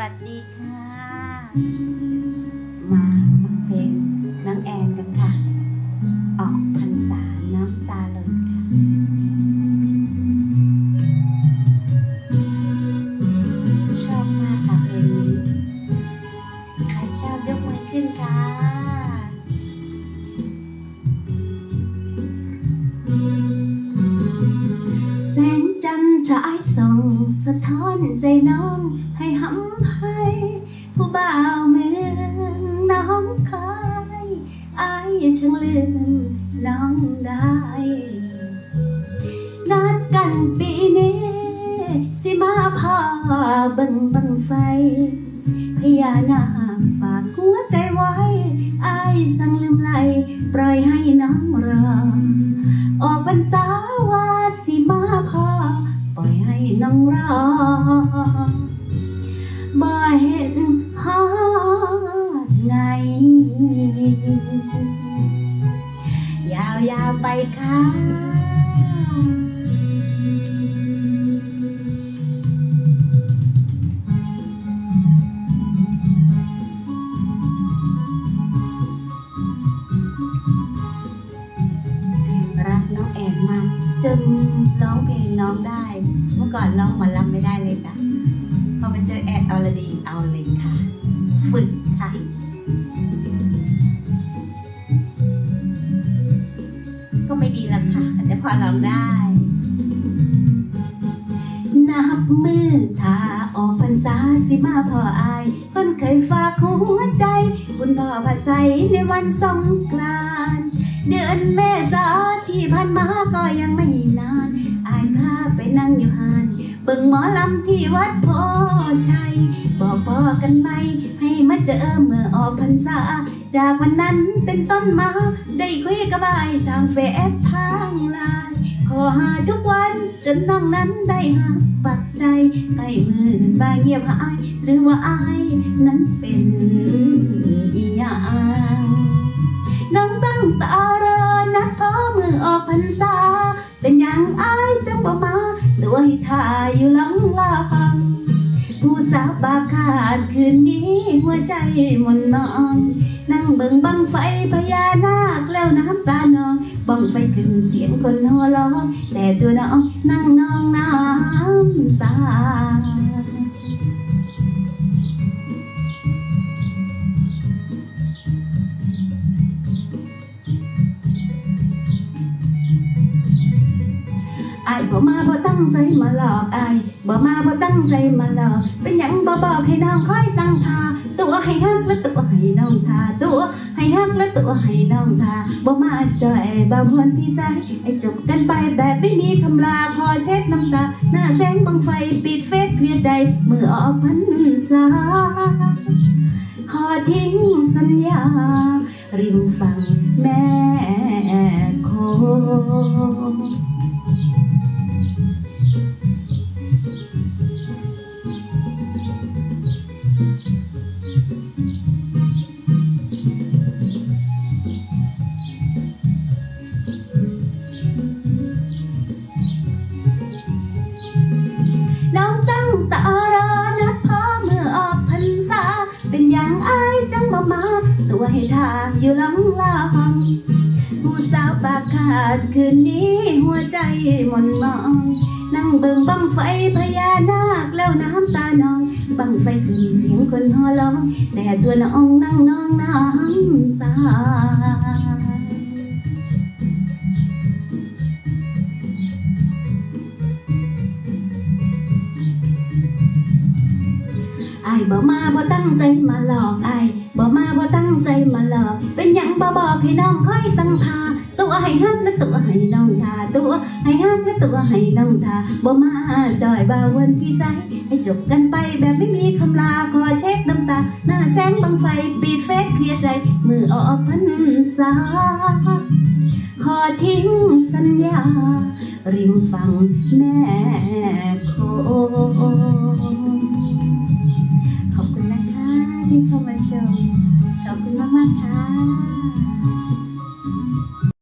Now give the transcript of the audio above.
วัสดีค่ะ มาฟังเพลงน้องแอนกันค่ะ ออกพรรษาน้ำตาหล่นค่ะชอบมากค่ะเพลงนี้ ใครชอบยกมือขึ้นค่ะ จันทร์ฉายส่องสะท้อนใจน้องให้หำให้ผู้บ่าวเมืองน้องคายอายช่างลืมน้องได้ นัดกันปีนี้ สิมาพาบิ่งบังไฟ พญานาคฝากหัวใจไว้อายสั่งลืมไหลปล่อยให้น้องรอ ออกพรรษาว่าสิมาพอปล่อยให้ น้องรอบ่เห็นฮอดไง ยาวๆไปค่ะ จนร้องเพลงน้องได้ เมื่อก่อนร้องหมอลำไม่ได้เลยค่ะ พอไปเจอแอนออลดีเอาเลยค่ะ ฝึกค่ะก็ไม่ดีแล้วค่ะแต่พอร้องได้ นับมือถ้าออกพรรษาสิมาพ่ออาย คนเคยฝากหัวใจบุญพ่อพระใสในวันสงกรานต์ เดือนเมษาที่ผ่านมาก็ยังไม่นานอายพาไปนั่งอยู่หานเบิ่งหมอลำที่วัดโพชัยบอกพ่อกกันไหมให้มาเจอเมื่อออกพรรษา จากวันนั้นเป็นต้นมา ได้คุยกับอายทางเฟซทางไลน์ขอหาทุกวันจนน้องนั้นได้หาปักใจใกล้มือบ้าเงียบหายหรือว่าอายนั้นเป็นอีหยังน้อง พรรษา เป็นอย่างอายจังบ่มาตัวให้ทายอยู่หลังลางผู้สาวบาขาดคืนนี้ หัวใจหมนนอง นั่งเบิ่งบังไฟพญานาคแล้วน้ำตานองบังไฟขึ้นเสียงคนหัวร้องแต่ตัวน้อง อายบ่มาบ่ตั้งใจมาหลอกอายบ่มาบ่ตั้งใจมาหลอก เป็นหยังบ่บอกให้น้องคอยตั้งท่าตัวให้ฮักและตัวให้น้องท่าตัวให้ฮักและตัวให้น้องท่าบ่มาจ่อยบ่มวนพี่สายให้จบกันไปแบบไม่มีคำลาขอเช็ดน้ำตา หน้าแสงบังไฟปิดเฟซเคลียร์ใจเมื่อออกพรรษาขอทิ้งสัญญาริมฝั่ง น้องตั้งตารอนัดพ่อเมื่อออกพรรษา เป็นอย่างอายจังมามา ตัวให้ทางอยู่หลังลางผู้สาวปากขาดคืนนี้หัวใจหมนมอง นั่งเบิ่งบังไฟพญานาคแล้วน้ำ คนหัวร้อแต่ตัวน้องนั่งน้องน้ำตาไอายบ่มาบ่ตั้งใจมาหลอกไอายบ่มาบ่ตั้งใจมาหลอก เป็นหยังบ่บอกให้น้องค่อยตั้งท่า ตัวให้ฮักและตัวให้น้องทาตัวให้ฮักและตัวให้น้องทาบ่มาจอยบ่าวันที่ใสให้จบกันไปแบบไม่มีคำลาขอเช็คน้ำตา หน้าแสงบังไฟปิดเฟซเคลียร์ใจ มือออกพรรษาขอทิ้งสัญญา ริมฝั่งแม่โคขอบคุณนะคะที่เข้ามาชม ขอบคุณมาก ๆ ค่ะ